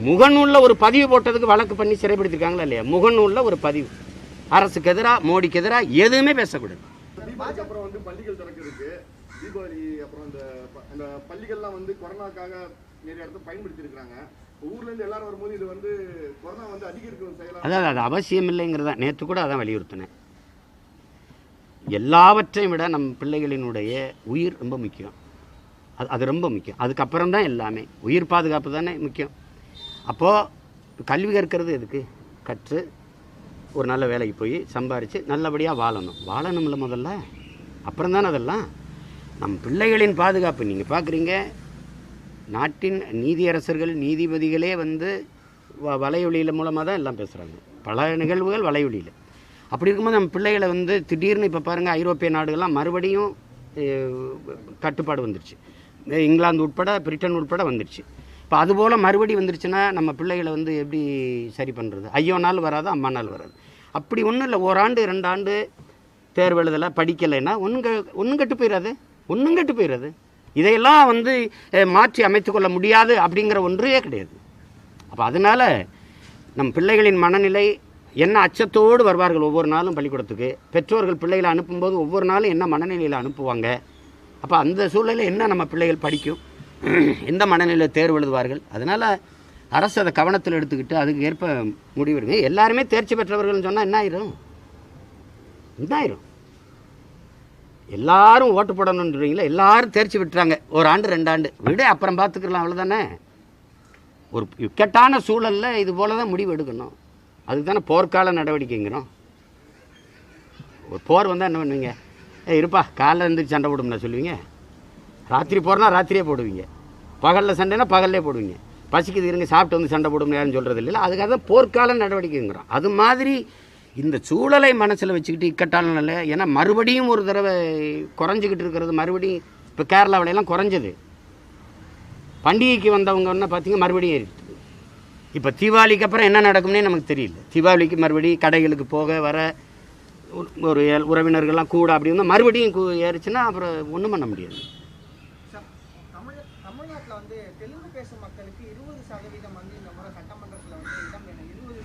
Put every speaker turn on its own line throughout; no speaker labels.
முகநூலில் ஒரு பதிவு போட்டதுக்கு வழக்கு பண்ணி சிறைப்படுத்திருக்காங்களா இல்லையா? முகநூலில் ஒரு பதிவு. அரசுக்கு எதிராக மோடிக்கு எதிராக எதுவுமே பேசக்கூடாது.
தீபாவளிக்கு அப்புறம் வந்து பள்ளிகள் திறக்கிறதுக்கு தீபாவளி அப்புறம் அந்த ப- அந்த பள்ளிகள்லாம் வந்து கொரோனாக்காக நிறைய இடத்துல பயன்படுத்தி இருக்காங்க ஊர்ல இருந்து எல்லாரும் வரும்போது இது வந்து கொரோனா வந்து அதிகரிக்கும் செயலா
அதாவது அது அவசியம் இல்லைங்கிறதா நேற்று கூட அதான் வலியுறுத்தினேன். எல்லாவற்றையும் விட நம் பிள்ளைகளினுடைய உயிர் ரொம்ப முக்கியம். அது அது ரொம்ப முக்கியம். அதுக்கப்புறம் தான் எல்லாமே. உயிர் பாதுகாப்பு தானே முக்கியம். அப்போது கல்வி கற்கிறது எதுக்கு? கற்று ஒரு நல்ல வேலைக்கு போய் சம்பாரித்து நல்லபடியாக வாழணும். வாழணும்ல முதல்ல. அப்புறம் தானே அதெல்லாம்? நம் பிள்ளைகளின் பாதுகாப்பு. நீங்கள் பார்க்குறீங்க நாட்டின் நீதியரசர்கள் நீதிபதிகளே வந்து வ வலையொலியில் மூலமாக தான் எல்லாம் பேசுகிறாங்க பல நிகழ்வுகள் வலையொலியில். அப்படி இருக்கும்போது நம்ம பிள்ளைகளை வந்து திடீர்னு இப்போ பாருங்கள் ஐரோப்பிய நாடுகள்லாம் மறுபடியும் கட்டுப்பாடு வந்துருச்சு. இங்கிலாந்து உட்பட பிரிட்டன் உட்பட வந்துருச்சு. இப்போ அதுபோல் மறுபடி வந்துருச்சுன்னா நம்ம பிள்ளைகளை வந்து எப்படி சரி பண்ணுறது ஐயோ நாள் வராது அம்மா நாள் வராது. அப்படி ஒன்றும் இல்லை ஓராண்டு ரெண்டாண்டு தேர்வு எழுதலை படிக்கலைன்னா ஒன்று ஒன்றும் கெட்டு போயிடாது ஒன்றும் கெட்டு போயிடாது இதையெல்லாம் வந்து மாற்றி அமைத்துக்கொள்ள முடியாது அப்படிங்கிற ஒன்றே கிடையாது. அப்போ அதனால் நம் பிள்ளைகளின் மனநிலை என்ன அச்சத்தோடு வருவார்கள் ஒவ்வொரு நாளும் பள்ளிக்கூடத்துக்கு? பெற்றோர்கள் பிள்ளைகளை அனுப்பும்போது ஒவ்வொரு நாளும் என்ன மனநிலையில் அனுப்புவாங்க? அப்போ அந்த சூழ்நிலையில் என்ன நம்ம பிள்ளைகள் படிக்கும்? எந்த மனநிலையில் தேர்வு எழுதுவார்கள்? அதனால் அரசு அதை கவனத்தில் எடுத்துக்கிட்டு அதுக்கு ஏற்ப முடிவெடுங்க எல்லாருமே தேர்ச்சி பெற்றவர்கள்னு சொன்னால் என்ன ஆயிரும்? என்ன ஆயிரும்? எல்லாரும் ஓட்டு போடணுன்றீங்களா எல்லாரும் தேர்ச்சி பெற்றாங்க. ஒரு ஆண்டு ரெண்டு ஆண்டு. விட அப்புறம் பார்த்துக்கலாம் அவ்வளோதானே ஒரு இக்கட்டான சூழலில் இது போல தான் முடிவு எடுக்கணும். அதுக்கு தானே போர்க்கால நடவடிக்கைங்கிறோம். ஒரு போர் வந்தால் என்ன பண்ணுவீங்க? ஏ இருப்பா காலைல இருந்து சண்டை போடும்னா சொல்லுவீங்க? ராத்திரி போகிறனா ராத்திரியே போடுவீங்க. பகலில் சண்டைனா பகல்லே போடுவீங்க. பசிக்குது இருங்க சாப்பிட்டு வந்து சண்டை போடும் யாரும் சொல்கிறது இல்லை அதுக்காக தான் போர்க்கால நடவடிக்கைங்கிறோம். அது மாதிரி இந்த சூழலை மனசில் வச்சுக்கிட்டு இக்கட்டாலும் இல்லை ஏன்னா மறுபடியும் ஒரு தடவை குறைஞ்சிக்கிட்டு இருக்கிறது மறுபடியும் இப்போ கேரளாவிலையெல்லாம் குறைஞ்சது. பண்டிகைக்கு வந்தவங்க என்ன மறுபடியும் ஏறிட்டு இப்போ தீபாவளிக்கு அப்புறம் என்ன நடக்கும்னே நமக்கு தெரியல. தீபாவளிக்கு மறுபடியும் கடைகளுக்கு போக வர ஒரு- ஒரு உறவினர்கள்லாம் கூட அப்படி இருந்தால் மறுபடியும் கூ- ஏறிச்சுன்னா அப்புறம் ஒன்றும் பண்ண முடியாது
சார், தமிழ் தமிழ்நாட்டில் வந்து தெலுங்கு பேசும் மக்களுக்கு இருபது சதவீதம் வந்து இந்த முறை சட்டமன்றத்தில் வந்து இடம் வேணும் இருபது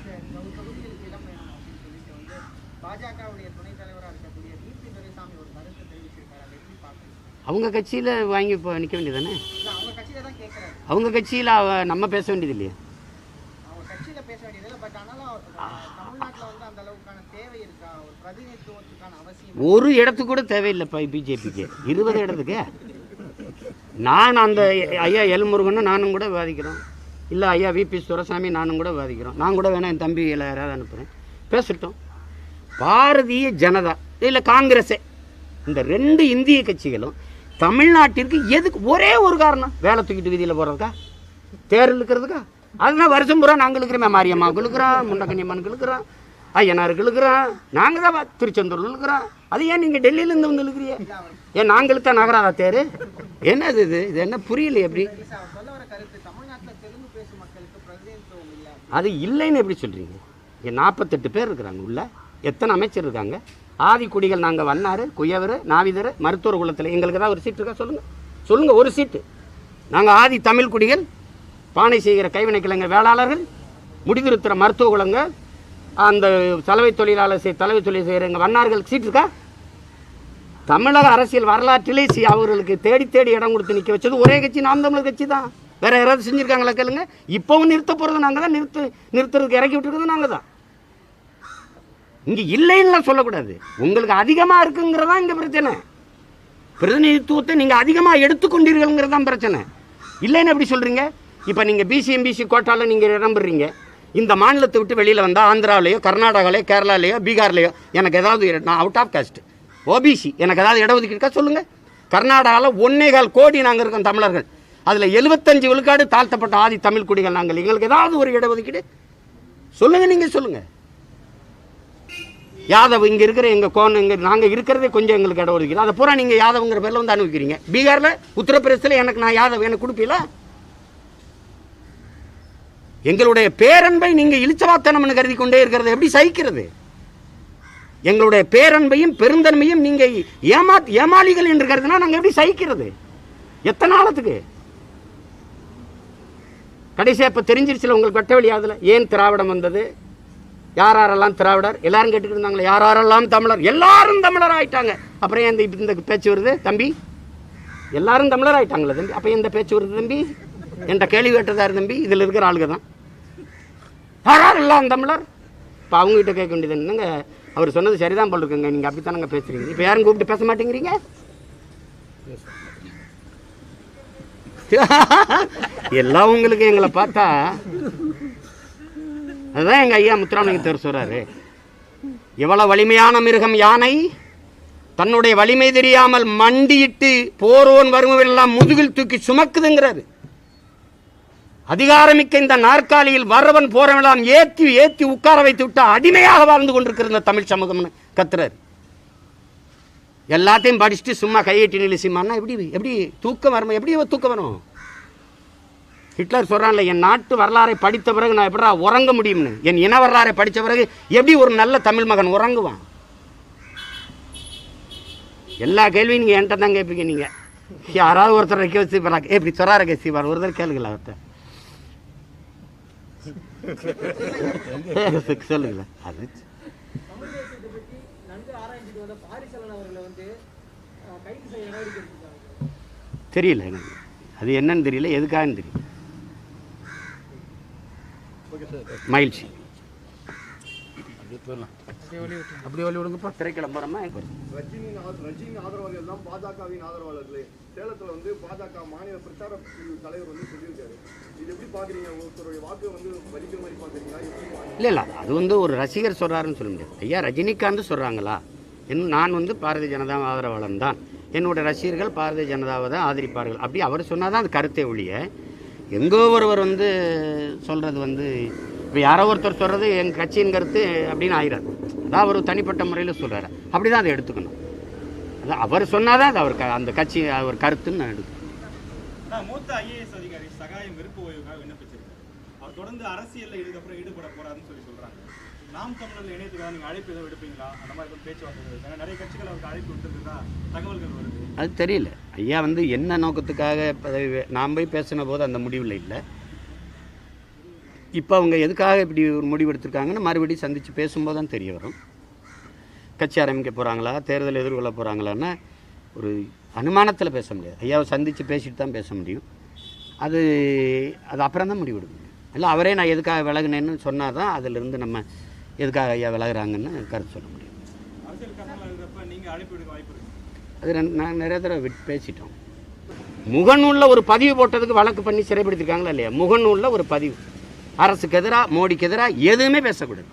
தொகுதிகளுக்கு இடம் வேணும் அப்படின்னு சொல்லிட்டு வந்து பாஜகவுடைய துணைத் தலைவராக இருக்கக்கூடிய தீப்தி துரைசாமி ஒரு கருத்து தெரிவிச்சிருக்காரு. அதை எப்படி பார்க்குறீங்க?
அவங்க கட்சியில் வாங்கி இப்போ நிற்க
அவங்க கட்சியில தான் கேட்குறாரு
அவங்க கட்சியில் நம்ம பேச வேண்டியது இல்லையா
அவங்க கட்சியில பேச வேண்டியதில்லை பட் ஆனாலும் தமிழ்நாட்டில் வந்து அந்த அளவுக்கான தேவை இருக்கா? ஒரு பிரதிநிதித்துவத்துக்கான அவசியம்
ஒரு இடத்துக்கு கூட தேவையில்லைப்பா பிஜேபிக்கு இருபது இடத்துக்கு. நான் அந்த ஐயா எல்முருகனும் நானும் கூட விவாதிக்கிறோம். இல்லை ஐயா விபி சுரசாமி நானும் கூட விவாதிக்கிறோம். நான் கூட வேணா என் தம்பி யாராவது அனுப்புகிறேன் பேசட்டும். பாரதிய ஜனதா இல்லை காங்கிரஸே. இந்த ரெண்டு இந்திய கட்சிகளும் தமிழ்நாட்டிற்கு எதுக்கு ஒரே ஒரு காரணம்? வேலை தூக்கிட்டு வீதியில் போகிறதுக்கா தேர் இழுக்கிறதுக்கா? அதுதான் வருஷம் பூரா நாங்கள் இழுக்கிறோம். மாரியம்மாவுக்கு இழுக்கிறோம் முண்டக்கன்னியம்மனுக்கு இழுக்கிறோம் ஐயனாருக்கு இழுக்கிறோம் நாங்கள் தான் வா- திருச்செந்தூர்ல இழுக்கிறோம். அது ஏன் நீங்கள் டெல்லியிலேருந்து வந்து இழுக்கிறீங்க? ஏன் நாங்கள் தான் நகராதா தேர்? என்னது இது? இது என்ன புரியல எப்படி? அது இல்லைன்னு எப்படி சொல்கிறீங்க இங்கே நாற்பத்தெட்டு பேர் இருக்கிறாங்க உள்ள. எத்தனை அமைச்சர் இருக்காங்க? ஆதிக்குடிகள் நாங்கள் வண்ணார் குயவர் நாவிதர் மருத்துவர் குலத்தில் எங்களுக்கு தான் ஒரு சீட் இருக்கா சொல்லுங்கள் சொல்லுங்கள் ஒரு சீட்டு. நாங்கள் ஆதி தமிழ் குடிகள் பானை செய்கிற கைவினை கிழங்க வேளாளர்கள் முடிதிருத்துற மருத்துவ குலங்க அந்த சலவை தொழிலாளர் செய் தலைமை தொழில் செய்கிற எங்கள் வண்ணார்கள் சீட் இருக்கா? தமிழக அரசியல் வரலாற்றிலே சி அவர்களுக்கு தேடி தேடி இடம் கொடுத்து நிற்க வச்சது ஒரே கட்சி நாம் தமிழர் கட்சி தான். வேறு யாராவது செஞ்சுருக்காங்களா கேளுங்க. இப்போவும் நிறுத்த போகிறது நாங்கள் தான் நிறுத்து நிறுத்துறதுக்கு இறக்கி விட்டுருக்கிறது நாங்கள் தான். இங்கே இல்லைன்னுலாம் சொல்லக்கூடாது. உங்களுக்கு அதிகமாக இருக்குங்கிறதா இங்கே பிரச்சனை. பிரதிநிதித்துவத்தை நீங்கள் அதிகமாக எடுத்துக்கொண்டீர்கள்ங்கிறது தான் பிரச்சனை. இல்லைன்னு எப்படி சொல்கிறீங்க இப்போ நீங்கள் பிசி எம்பிசி கோட்டாவில் நீங்கள் இடம்பெறீங்க. இந்த மாநிலத்தை விட்டு வெளியில் வந்தால் ஆந்திராவிலையோ கர்நாடகாலையோ கேரளாலையோ பீகார்லேயோ எனக்கு ஏதாவது நான் அவுட் ஆஃப் காஸ்ட் ஓபிசி எனக்கு ஏதாவது இடஒதுக்கீடு இருக்கா சொல்லுங்கள் கர்நாடகாவில் ஒன்னே கால் கோடி நாங்கள் இருக்கோம் தமிழர்கள். அதில் எழுபத்தஞ்சு விழுக்காடு தாழ்த்தப்பட்ட ஆதி தமிழ் குடிகள் நாங்கள். எங்களுக்கு ஏதாவது ஒரு இடஒதுக்கீடு? சொல்லுங்கள் நீங்கள் சொல்லுங்கள் யாதவ் இங்கே இருக்கிற எங்கள் கோன் இங்கே நாங்கள் இருக்கிறதே கொஞ்சம் எங்களுக்கு இடம் ஒதுக்கிறோம் அதை பூரா நீங்கள் யாதவ்ங்கிற பேரில் வந்து அனுபவிக்கிறீங்க பீகாரில் உத்தரப்பிரதேசத்தில் எனக்கு நான் யாதவ் எனக்கு கொடுப்பீல எங்களுடைய பேரன்பை நீங்கள் இழிச்சவாத்தனம்னு கருதி கொண்டே இருக்கிறது எப்படி சகிக்கிறது? எங்களுடைய பேரன்பையும் பெருந்தன்மையும் நீங்கள் ஏமா ஏமாளிகள் என்று கருதுனா நாங்கள் எப்படி சகிக்கிறது? எத்தனை நாளத்துக்கு? கடைசியாக இப்போ தெரிஞ்சிருச்சுல உங்களுக்கு வெட்ட வெளி ஏன் திராவிடம் வந்தது? யார் யாரெல்லாம் திராவிடர்? எல்லாரும் கேட்டுக்கிட்டு இருந்தாங்களே யார் யாரெல்லாம் தமிழர்? எல்லாரும் தமிழர் ஆயிட்டாங்க. அப்புறம் இந்த இந்த பேச்சு வருது தம்பி? எல்லாரும் தமிழர் ஆயிட்டாங்களே தம்பி. அப்போ இந்த பேச்சு வருது தம்பி? என்ற கேள்வி கேட்டதாரு தம்பி? இதில் இருக்கிற ஆளுங்க தான் யார் எல்லாம் தமிழர்? இப்போ அவங்ககிட்ட கேட்க வேண்டியது என்னங்க? அவர் சொன்னது சரிதான் போல் இருக்குங்க. நீங்கள் அப்படித்தானங்க பேசுறீங்க. இப்போ யாரும் கூப்பிட்டு பேச மாட்டேங்கிறீங்க? எல்லாம் உங்களுக்கு எங்களை பார்த்தா அதுதான் எங்கள் ஐயா முத்துராமலிங்கத்தர் சொல்கிறாரு எவ்வளோ வலிமையான மிருகம் யானை? தன்னுடைய வலிமை தெரியாமல் மண்டியிட்டு போரோன் வருவெல்லாம் முதுகில் தூக்கி சுமக்குதுங்கிறாரு. அதிகாரமிக்க இந்த நாற்காலியில் வரவன் போறவெல்லாம் ஏத்தி ஏற்றி உட்கார வைத்து விட்டா அடிமையாக வாழ்ந்து கொண்டிருக்கிற இந்த தமிழ் சமூகம்னு கத்துறாரு. எல்லாத்தையும் படிச்சுட்டு சும்மா கையெட்டி நிலைசிமான்னா எப்படி எப்படி தூக்கம் வரும் எப்படி தூக்கம் வரும். ஹிட்லர் சொல்கிறான்ல என் நாட்டு வரலாறை படித்த பிறகு நான் எப்படா உறங்க முடியும்னு? என் இன வரலாறை படித்த பிறகு எப்படி ஒரு நல்ல தமிழ் மகன் உறங்குவான்? எல்லா கேள்வியும் நீங்கள் என்கிட்ட தான் கேட்பீங்க நீங்கள் யாராவது ஒருத்தர் கேசி வச்சு இப்போ நான் எப்படி சொரார கேசிவார் ஒருத்தர் கேளுங்களா அவர்கிட்ட. சொல்லுங்கள்? அது தெரியல எனக்கு. அது என்னன்னு தெரியல எதுக்காகன்னு தெரியல. மகிழ்ச்சி. அப்படி வழி விடுங்கப்பா. திரைக்கிழமை போகிறோமா
ரஜினியின் ரஜினியின் ஆதரவாளர்கள் பாஜகவின் ஆதரவாளர்களே. சேலத்துல வந்து பாஜக மாநில பிரச்சார தலைவர் வந்து சொல்லியிருக்காரு. இது எப்படி பாக்குறீங்க? ஒருத்தருடைய வாக்கு வந்து வலிக்கிற மாதிரி?
இல்லை இல்லை. அது வந்து ஒரு ரசிகர் சொல்கிறாருன்னு சொல்ல முடியாது. ஐயா ரஜினிகாந்த் சொல்கிறாங்களா என் நான் வந்து பாரதிய ஜனதா ஆதரவாளன் தான். என்னுடைய ரசிகர்கள் பாரதிய ஜனதாவை தான் ஆதரிப்பார்கள். அப்படி அவர் சொன்னால் தான் அது கருத்தை ஒழிய எங்கோ ஒருவர் வந்து சொல்கிறது வந்து இப்போ யாரோ ஒருத்தர் சொல்கிறது எங்கள் கட்சியின் கருத்து அப்படின்னு ஆயிடாது அதான் அவர் தனிப்பட்ட முறையில் சொல்கிறார் அப்படி தான் அதை எடுத்துக்கணும். அதான் அவர் சொன்னால் தான் அது அவர் க- அந்த கட்சி அவர் கருத்துன்னு நான் எடுக்கணும்
மூத்த ஐஏஎஸ் அதிகாரி சகாயம் விருப்ப ஓய்வுக்காக விண்ணப்பிச்சிருக்காரு. அவர் தொடர்ந்து அரசியலில் இதுக்கப்புறம் ஈடுபட போகிறாருன்னு சொல்லி சொல்றாங்க நாம் தமிழர்கள் இணையத்துக்காக நீங்கள் அழைப்பு எதுவும் விடுப்பீங்களா அந்த மாதிரி பேச்சுவார்த்தை நிறைய கட்சிகள் அவருக்கு அழைப்பு விட்டுருக்குதா? தகவல்கள் வருது.
அது தெரியல. ஐயா வந்து என்ன நோக்கத்துக்காக பதவி நாம் போய் பேசின போது அந்த முடிவில் இல்லை. இப்போ அவங்க எதுக்காக இப்படி ஒரு முடிவு எடுத்திருக்காங்கன்னு மறுபடியும் சந்தித்து பேசும்போது தான் தெரிய வரும். கட்சி ஆரம்பிக்க போகிறாங்களா தேர்தல் எதிர்கொள்ள போகிறாங்களான்னு ஒரு அனுமானத்தில் பேச முடியாது. ஐயாவை சந்தித்து பேசிட்டு தான் பேச முடியும். அது அது அப்புறம் தான் முடிவெடுக்க முடியும். இல்லை அவரே நான் எதுக்காக விலகினேன்னு சொன்னால் தான் அதிலிருந்து நம்ம எதுக்காக ஐயா விலகிறாங்கன்னு கருத்து சொல்ல முடியும். அது நாங்கள் நிறைய தடவை விட்டு பேசிட்டோம். முகநூலில் ஒரு பதிவு போட்டதுக்கு வழக்கு பண்ணி சிறைப்படுத்திருக்காங்களா இல்லையா? முகநூலில் ஒரு பதிவு. அரசுக்கு எதிராக மோடிக்கு எதிராக எதுவுமே பேசக்கூடாது.